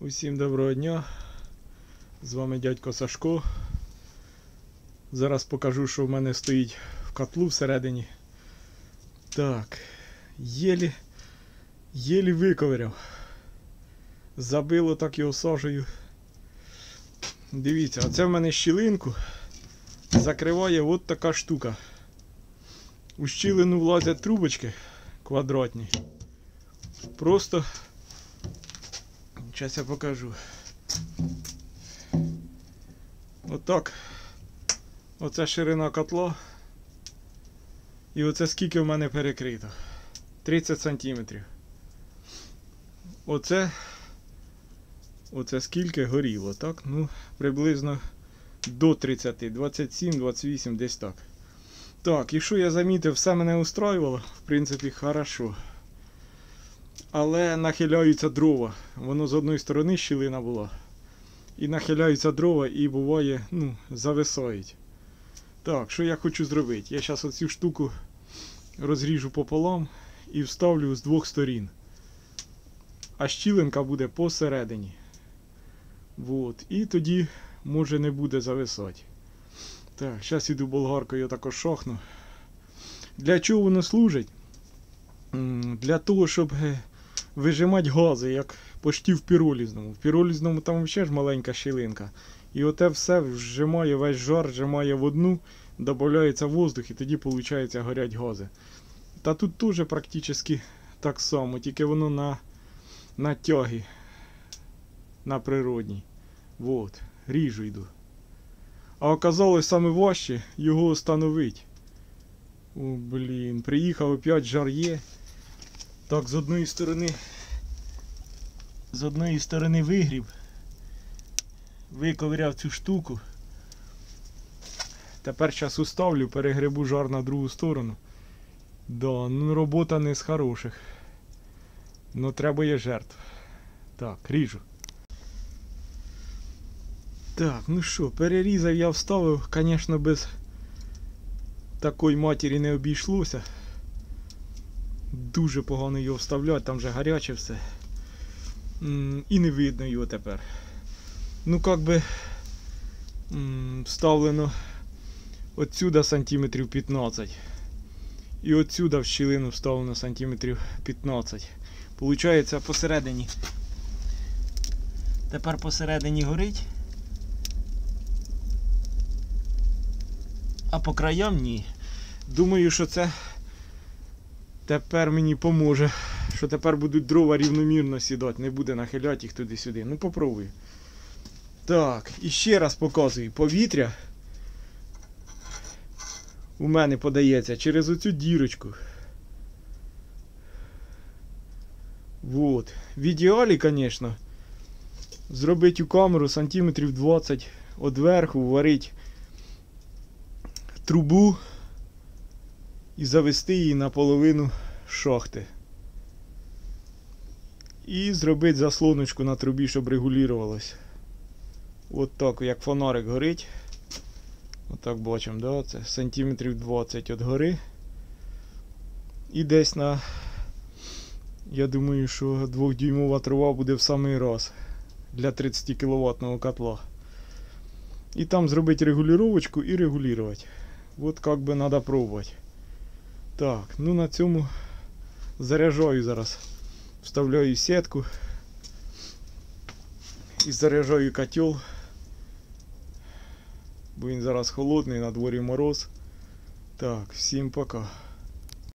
Усім доброго дня. З вами дядько Сашко. Зараз покажу, що в мене стоїть в котлу всередині. Так, єлі, єлі виковиряв. Забило так його сажею. Дивіться, оце в мене щілинку закриває от така штука. У щілину влазять трубочки квадратні. Просто Зараз я покажу. Отак. Оце ширина котла. І оце скільки в мене перекрито. 30 сантиметрів. Оце. Оце скільки горіло, так? Ну, приблизно до 30, 27, 28, десь так. Так, і що я замітив, все мене устроювало, в принципі, хорошо але нахиляються дрова. Воно з одної сторони щілина була. І нахиляються дрова і буває, ну, зависають. Так, що я хочу зробити? Я зараз оцю штуку розріжу пополам і вставлю з двох сторін. А щілинка буде посередині. Вот. І тоді може не буде зависати. Так, зараз іду болгаркою також шохну. Для чого воно служить? Для того, щоб е, вижимати гази, як почти в піролізному. В піролізному там взагалі ж маленька щілинка. І оте все вжимає весь жар, вжимає в одну, додається воздух і тоді виходить горять гази. Та тут теж практично так само, тільки воно на на тягі, на природній. Вот, ріжу йду. А оказалось саме важче його встановити. О, блін, приїхав опять жар є. Так, з одної сторони з одної сторони вигріб, виковиряв цю штуку. Тепер зараз уставлю, перегребу жар на другу сторону. Да, ну робота не з хороших. Ну треба є жертв. Так, ріжу. Так, ну що, перерізав я вставив, звісно, без такої матері не обійшлося. Дуже погано його вставляти, там вже гаряче все. І не видно його тепер. Ну як би вставлено отсюда сантиметрів 15. І отсюда в щілину вставлено сантиметрів 15. Получається посередині. Тепер посередині горить. А по краям ні. Думаю, що це тепер мені поможе, що тепер будуть дрова рівномірно сідати, не буде нахиляти їх туди-сюди. Ну попробую. Так, і ще раз показую, повітря у мене подається через оцю дірочку. Вот. В ідеалі, звісно, зробити у камеру сантиметрів 20 одверху, варити трубу і завести її наполовину шахти. І зробити заслоночку на трубі, щоб регулювалось. От так, як фонарик горить. Отак бачимо, да? це сантиметрів 20 від гори. І десь на, я думаю, що двохдюймова трава буде в самий раз для 30 кВт котла. І там зробити регулювачку і регулювати. От як би треба пробувати. Так, ну на цьому заряджаю зараз. Вставляю сітку і заряджаю котел. Бо він зараз холодний, на дворі мороз. Так, всім пока.